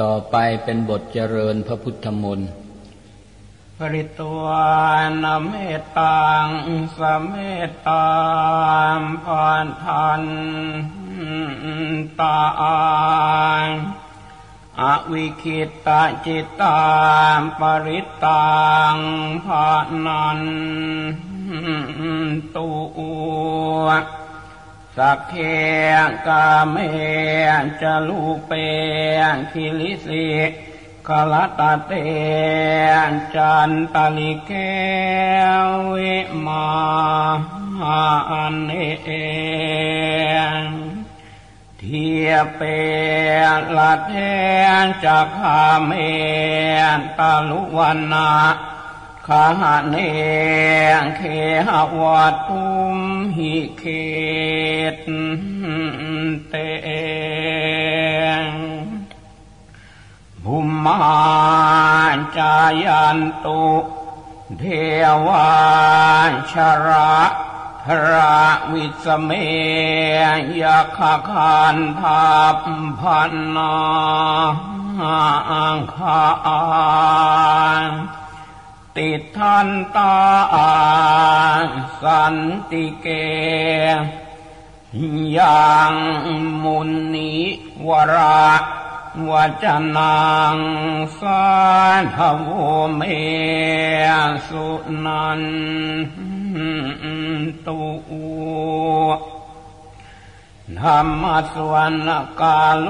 ต่อไปเป็นบทเจริญพระพุทธมนต์ปริตวานเมตตังสเมตตามพานทันตาอวิคิตตจิตตามปริตตังภานันตุ สักเคกาเมจะลูเปคิลิสิกลตาเตจันตาลิเกวิมาอันเอเทียเปละเทจักขาเมตาลุวันนาขาเนเคหวัดทุม หิเขตเตภุมมาจายันตุเทวาชระพระวิสเมยขคานทัพพันนาอังคา ติทันตาสันติเกยังมุนีวราวจนังสาธโวเมสุนันตุ ธรรมสวนกาโล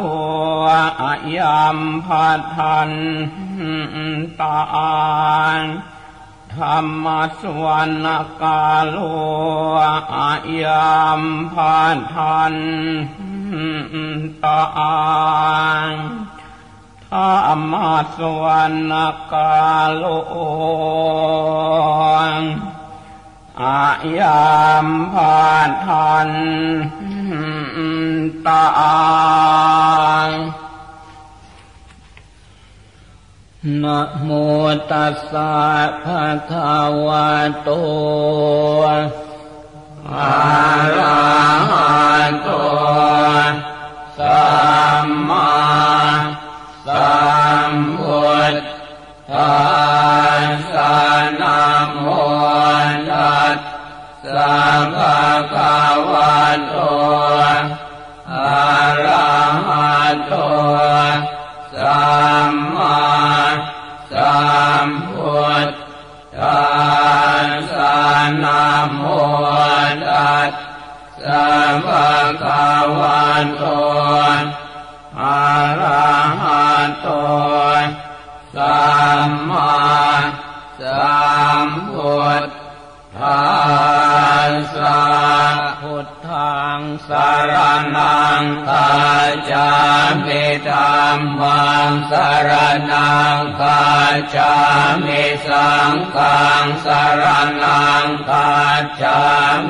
อายัมพัทันตาธรรมสวนกาโลอายัมพัทันตาธรรมสวนกาโลอายัมพัทัน ตานะโมตัสสะภะคะวะโตอะระหะโตสัมมาสัมพุทธัสสะนะโมตัสสะ วะโตอะระหะโตสัมมาสัมพุทธัสสะ พุทธังสารนังคาจามิธรรมังสารนังคาจามิสังฆังสารนังคาจา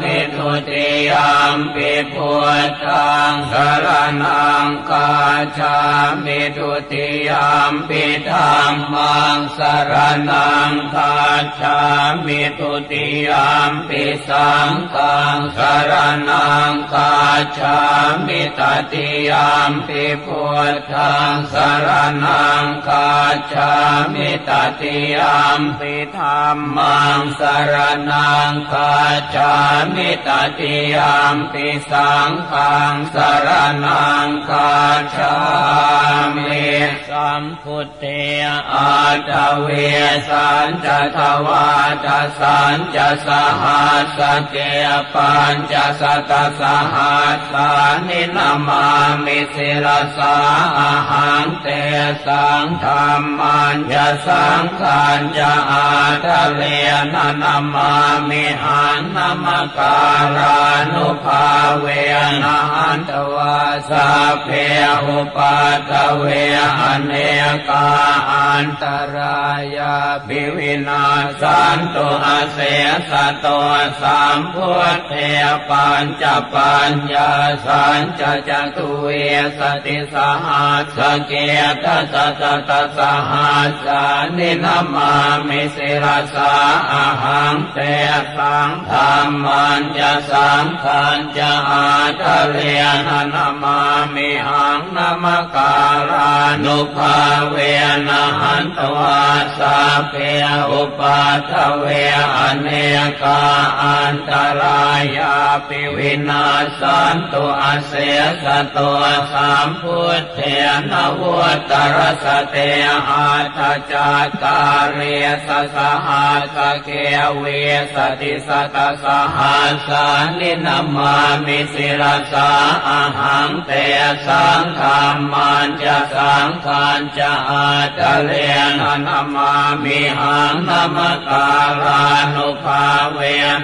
มิทุติยมปิพุทธังสารนังคาจามิทุติยมปิธรรมังสารนังคาจามิทุติยมปิสังฆังสารนังคาจามิตติยามปิพุทธังสารนังคาจามิตติยามปิธรรมังสารนังคาจามิตติยามปิสังฆังสารนังคาจามิสัมพุทเทอาตเวสันจะทวาจสันจะสหัสเกปัญจะสตสหัสสานินามามิสิลสาอาหังเตสังธรรมันจะสังขารจะอาทะเลนะนามามิหันนามการานุภาเวนะหันตวาสาเพอุปัตเวอเนกาอันตรายาบิวินาสันตุอาเสสตโตสามพุทเทปัญจปัญญาสัญจะจตุเวสติสหัสสเกตตะตตสหัสสานินามามิสิรสาอาหังเตสังธรรมันจะสังขันจะอาทะเลนะนามามิหังนามการานุภาเวนะหันตวาสาเพอุปาทเวอเนกาอันตรายาปิวินาสันตุอาเสสตัวสามพุทเทนวุตรสเตอาทจัตาเรสสหัสเกเวสติสตสหัสานินามามิสิรสาอาหังเตสังขามมันจะสังขานจะอาตะเลนะนามามิหังนามการานุภาเว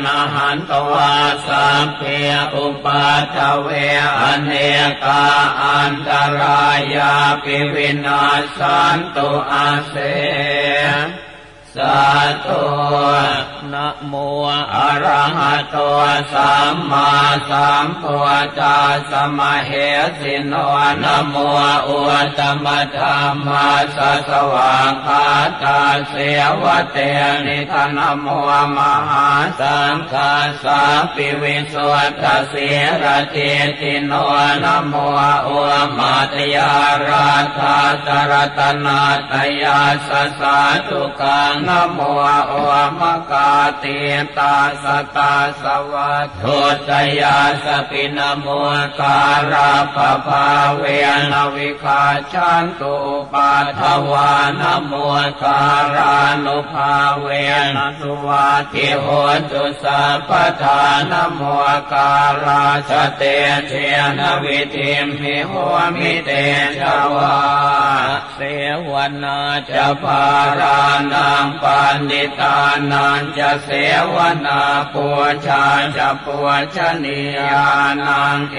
นะหันตวาสัเพอุปาทเวอเนกาอันตรายาปิวินาสันตุอาเส สาธุนะโมอะระหะโตสัมมาสัมพุทธัสสะมะเหสิโนนะโมอุตตมะธรรมาสสวากขาตาเสวะเตนิทานโมมหาสังฆาสาปิวิสุทธเสรเจติโนนะโมอุมาตยาราธาตรัตนาตยาสสาทุกังนโมโอมกาเตตาสตาสวัสทุตยาสปินโมการาปภาเวนวิคาชันตุปาทวานโมการานุภาเวนสุวัติโหตุสัพทานโมการาชเตเชนวิธิมหิโหมิเตชวาเสวนาจะพารานังปันิตานันจะเสวนาปัวชาจะปัวชนียานังเอ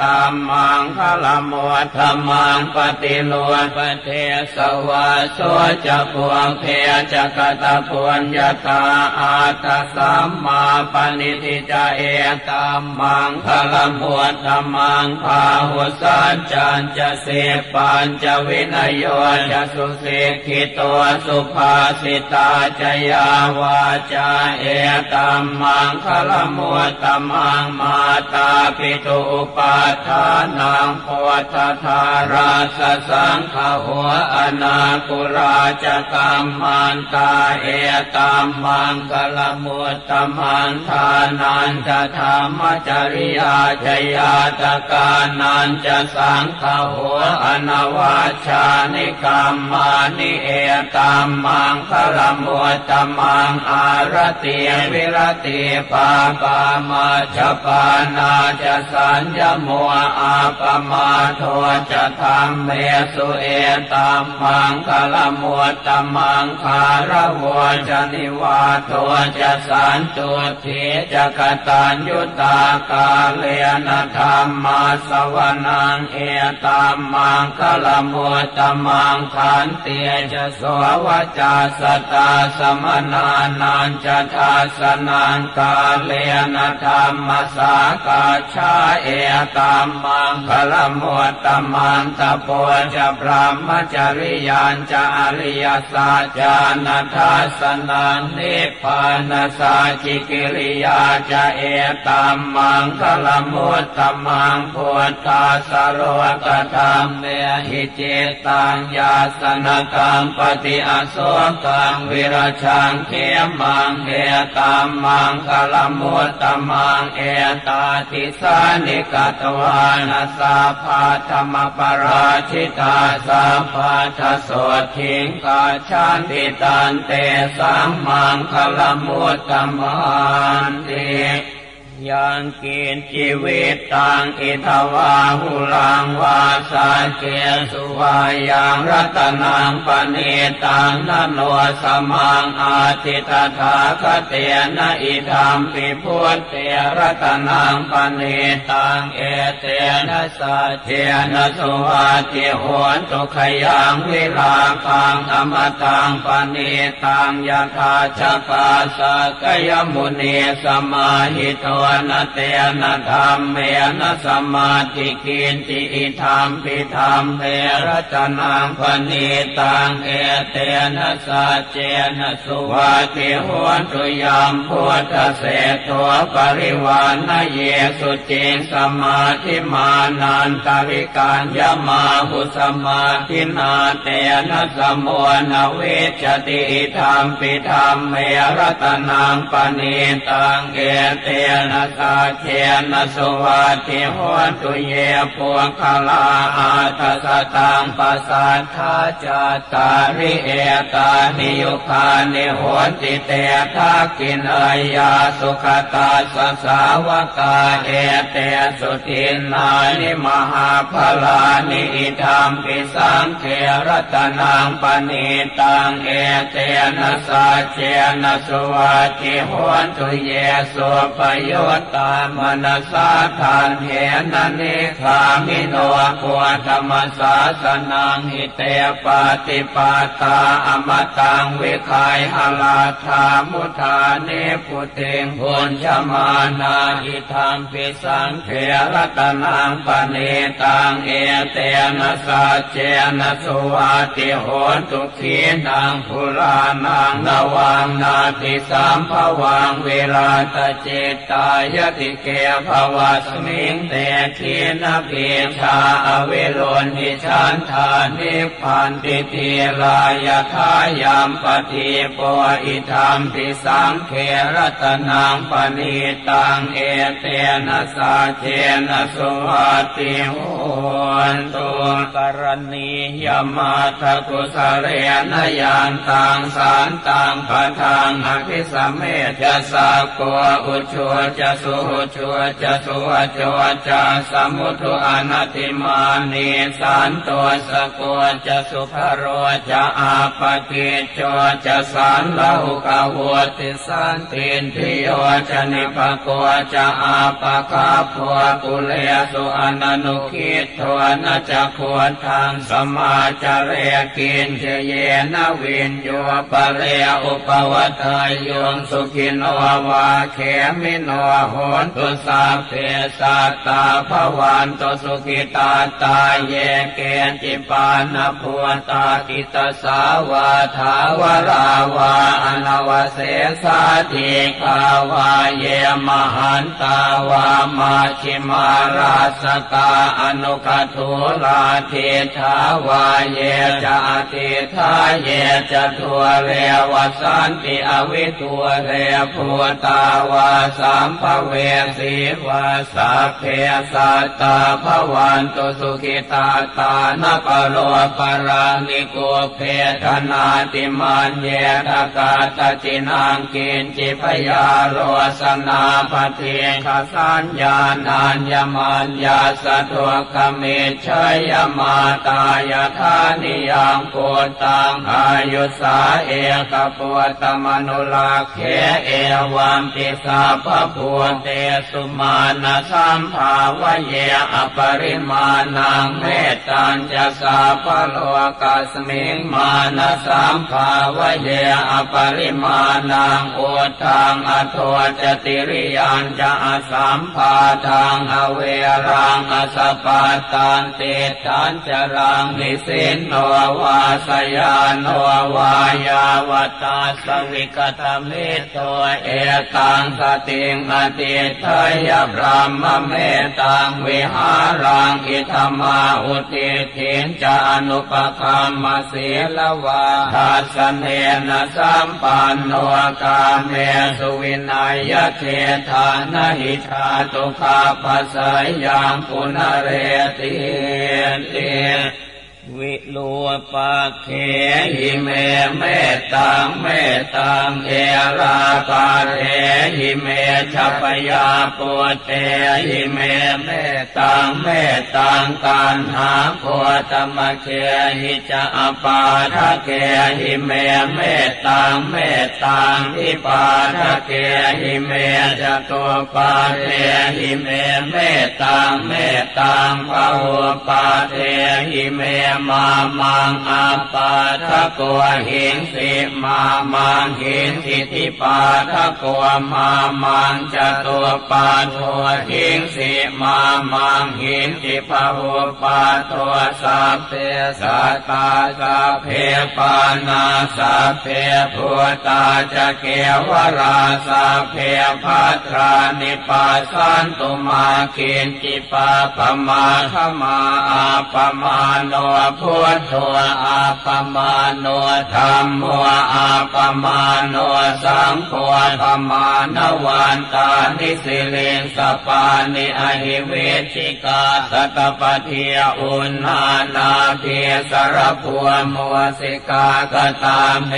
ตามมังคลมวธรรมังปฏิโลปเทสวะโสจะพวงเพจะกตะพวนยตาอาตสัมมาปณิทิจะเอตามมังคลมวธรรมังพาหุสันจันจะเสปัญจะวินโยจะสุเสกิตัวสุภาสิตตาจยาวาจาเอตัมมังคลมุตตมังมาตาปิตุปาทานังโพธธาราสสังขหัวอนาคุราจกรรมันตาเอตัมมังคลมุตตมังทานันจะธรรมจริยาจยาตกานันจะสังขหัวอนาวาชานิกรรมานิเอตัมมังคลมุตตมังอารติวิรติปาปามาจปานาจะสัญญมัวอาปมาโทจะธรรมเมสุเอตัมมังคลมัวตมังคารวจะนิวาโทจะสันตุทีจะกตัญยุตากาเลนะธรรมาสวนังเอตัมมังคลมัวตมังขันเตียจะสววจาสตตาสมนานันจะทาสนังกาเลนะธรรมสากาชาเอตัมมังคลมุตตมังตะโพจะพรหมจริยานจะอริยสัจานัทาสนังนิพพานสาจิกิริยาจะเอตัมมังคลมุตตมังพุทธาสโรกธรรมเมหิเจตังยาสนกังปฏิอโศกังวิรชังเขมังเอตามมังคลมุตตมังเอตาติสานิกตวานาสาภาธรรมปราชิตาสาภาทโสทิงกาชันติตันเตสัมมังคลมุตตมันติ ยังกินชีวิตตังอิทวาหุลังวาสาเกสุวายังรัตนังปณิตังนโนสมังอาทิตถาคเตนะอิธรรมปิพุทเตรัตนังปณิตังเอเตนะสัเจนะสุวาติโหนตุขยังวิลาคังอมตังปณิตังยะธาชกาสกยมุนีสมาหิตวนเตนธรรมเมนะสมาธิกินจิอิธรรมปิธรรมเมรัตนังปณีตังเอเตนะสัจเจนะสุวาติหวนตุยามพุทธเสตัวปริวานเยสุจิงสมาธิมานันตริการยมาหุสมาธินาเตนะสมุนเวชติธรรมปิธรรมเมรตนังปณีตังเอเตนะสาเทนสุวาทิหวนตุเยพวงคลาอาทสตังปัสสัทธาจาตาริเอตานิยุคานิหวนติเตทักกินอายาสุขตาสสาวกาเอเตสุทินานิมหาภลานิอิธรรมปิสังเขรัตนังปณิตังเอเตนะสาเจนะสวัสดิหวนตุเยสุปโยตามนสาทานเหนันิคามิโนปัวธรรมสาสนังหิเตปาติปาตาอมตังวิคายหลาธามุทานิพุเตงพุญชมานาอิธรรมปิสังเขรตนังปณิตังเอเตนะสาเจนะสวัสดิโหตุขีนังภุรานังนวังนาติสามภวังเวลาตเจตายติเกภวะสมิงเตขีนเพียชาอเวโลนิชันธานิพันติติลายทายามปฏิปอิธรรมปิสังเขรัตนังปณิตังเอเตนะสาเจนะสวัติโหนตุกรณียมาทกุสเรนยานตังสารตังปะทังอภิสมเมจะสากวอุชัวจะสุชัวจะสุวจวจะสมุทุอนัติมานีสันตัวสกวจะสุภโรจะอาปกิจวจะสันลาหุกาวัติสันตินทิโยจะนิปโกจะอาปะกาพัวกุเลสุอนันุคิตทวนจะควรทางสมาจเรกินเจเยนวินโยปะเรอุปวัตยโยงสุขินวาวาเขมินโหนตุสาเพสัตตาภวันตุสุขิตาตาเยเกณจิปานภูตากิตสาวาทาวราวาอนวเสสาธิกาวาเยมหันตาวามาชิมาราสกาอนุกทุลาเทธาวาเยจะเทธาเยจะทัวเรวสันติอวิทัวเรภูตาวาสัมภเวสีวาสัพเพสัตตาภวันตุสุขิตาตานปโลปรานิโกเพทนาติมันเยทกาตจินังกินจิพยาโรสนาปเทขสัญญาณัญญมันยาสะทวกเมชัยมาตายธานิยังโกตังอายุสาเอกปวตมนุลาเขเอวัมปิสาภพุเตสุมาณสัมภาวะเยอปริมาณังเมตตัญจะสาภโลกัสมิงมาณสัมภาวะเยอปริมาณังโอทังอโทจติริยันจะอสัมภาทังอเวรังอสปาตันเตตันจะรังนิสินโนวาสยานโนวายาวตาสวิกตมิโตเอตังสติงอติทยพรามเมตังวิหารังอิธรรมาอุติเถนจานุปคามมาเสีลวาทัสเนนะสัมปันโนกาเมสุวินัยเทธานหิชาตุคาปัสสยังปุณเรติเต วิลูปะเขหิเมเมตังเมตังเอราปาเทหิเมชัพยาปุเตหิเมเมตังเมตังการหาโคตมะเคหิจะอปาทะเกหิเมเมตังเมตังทิปาทะเกหิเมจะตัวปาเทหิเมเมตังเมตังภะวปาเทหิเมมามังอาปาทะโกหิงสิมามังเหินสิทิปาทะโกมามังจตุปาโทหิงสิมามังเหินสิภะหุปาโทสัพเพสัตตาสัพเพปานาสัพเพพุตาจะเกวราสัพเพพัทรานิปัสสันตุมาเกินจิปาปมาขมาอาปมาโนพุทโธอาปมาโนธรรมโมอาปมาโนสังโฆปมาณวันตานิสิเลสปานิอหิเวชิกาสตปะเทียอุณนานาเพียสรพัวมัวสิกากตาเม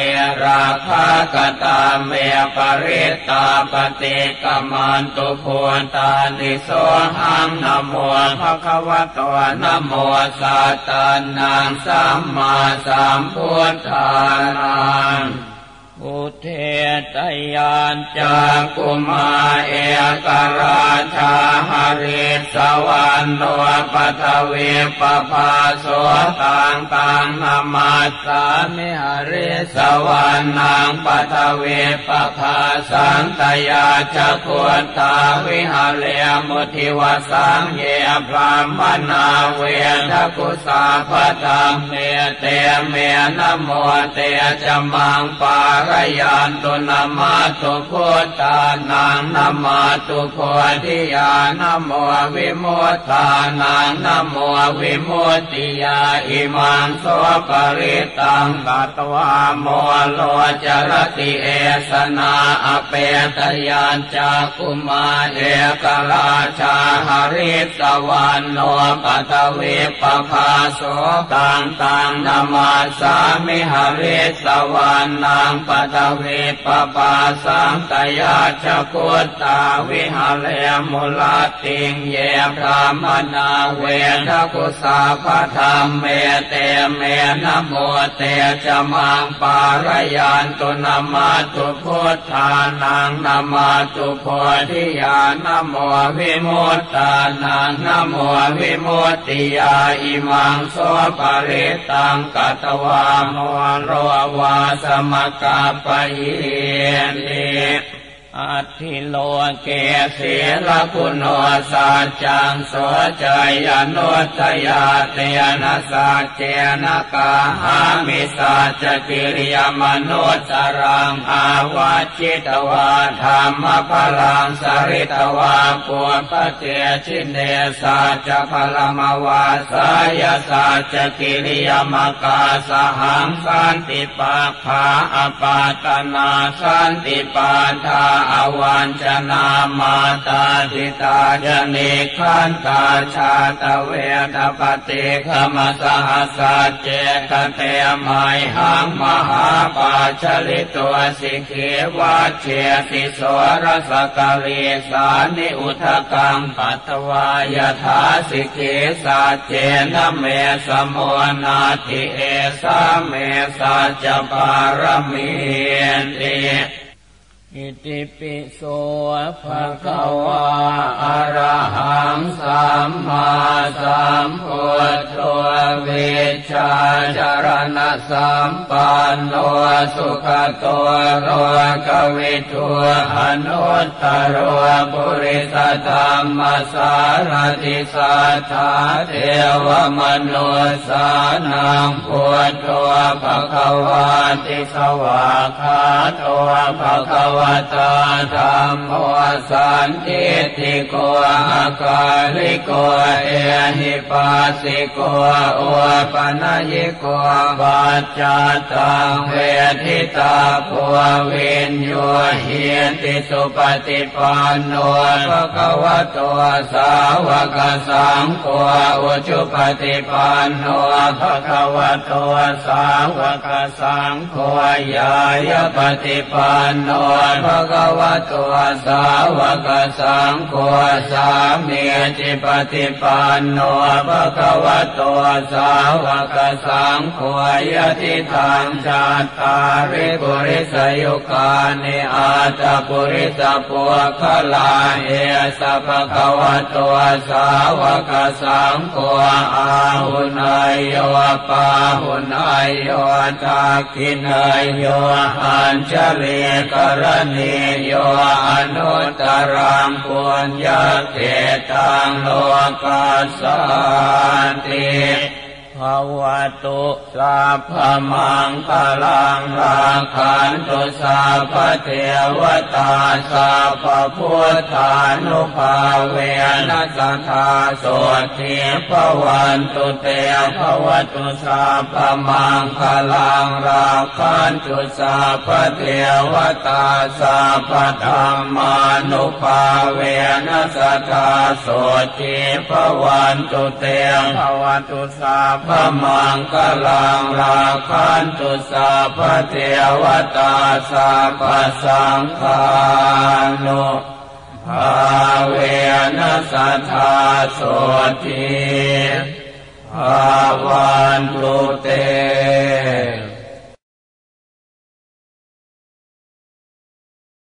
ราคากตาเมปริตตาปฏิกมันตุโพตานิโสหังนโมภะคะวะโตนโมสัตตานงสัมมาสัมพุทธานัง อุเทตยานจากกุมาเอกราชาหริสวรรณโนปัทเวปภาโสตังตังนามาสามิหริสวรรณังปัทเวปภาสังตยาจักขุตาวิหาเลมุทิวสังเยพรามนาเวทกุสาพตังเมเตเมนโมเตจมังปารยานตุนามาตุพุทธานังนามาตุโพธิญาณโมวิโมตานังนโมวิโมติยาอิมังโสปริตังกัตวาโมโลจรติเอสนาอเปตยานจากุมาเอกราชาหริสวรรณโนปัตเวปภาโสตังตังนามาสามิหริสวรรณังปตเวปปาสังตยาชกุตตาวิหารเลมุลาติงเยพรามนาเวทกุสาพธรรมเมเตเมนโมเตจมังปารยานตุนามาตุพุทธานังนามาตุโพธิญาณโมวิมุตตานังนโมวิมุตติยาอิมังโสปริตังกัตวาโมโรวาสมกาปยิติ อัติโลเกเสลคุณโนสัจจังโสจยโนทยาเตนะสัจเจนะกาหามิสัจกิริยมนุสรังอาวาชิตวาธรรมพลังสริตวาปุปเจชินเนสัจพลมวาสายสัจกิริยมกาสหังสันติปะภาอปาตนาสันติปาทาอวันชนามาตาติตาจเนขันตาชาตเวทปฏิขมสหัสเจกเตมายหังมหาปาชลิตัวสิเขวัเชสิสวรสกะเลสานิอุทกังปัตวายถาสิเขสัจเจนเมสมนาทิเอสาเมสัจปารมีเต อิติปิโสภะคะวาอะระหังสัมมาสัมพุทโธเวชาจารณะสัมปันโนสุขโตโรกวิทูอนุตตรปุริสธรรมสารติสัทธาเทวมนุสานังพุทโธภะคะวาติสวาคาโตภะคะวะตาธรรมโอสันติติโกอาคาลิโกเอหิปัสสิโกโอปนัยิโกปัจจตังเวทิตาภวเวนโยเหียติสุปฏิปันโนภะคะวะโตสาวกสังโฆอุจุปฏิปันโนภะคะวะโตสาวกสังโฆยายปฏิปันโนภะคะวะโตสาวกสังโฆสามีจิปฏิปันโนภะคะวะโตสาวกสังโฆยติทางชาตาริปุริสยุกานิอาตปุริสปุคลาเอสภะคะวะโตสาวกสังโฆอาหุนายโยปาหุนายโยทาคินายโยอัญชลีกรณีโยอนุตตรังปุญญาเขตังโลกาสันติ วตุสัพพมังคลังราคันตุสัพพเทวตาสัพพพุทธานุภาเวนัสธาโสติภวันตุเตภวตุสัพพมังคลังราคันตุสัพพเทวตาสัพพธรรมานุภาเวนัสธาโสติภวันตุเตภวตุสัพพมังกลังราคันตุสาพเทวตาสัพสังคานุภาเวนัสธาโสติภาวันตุเต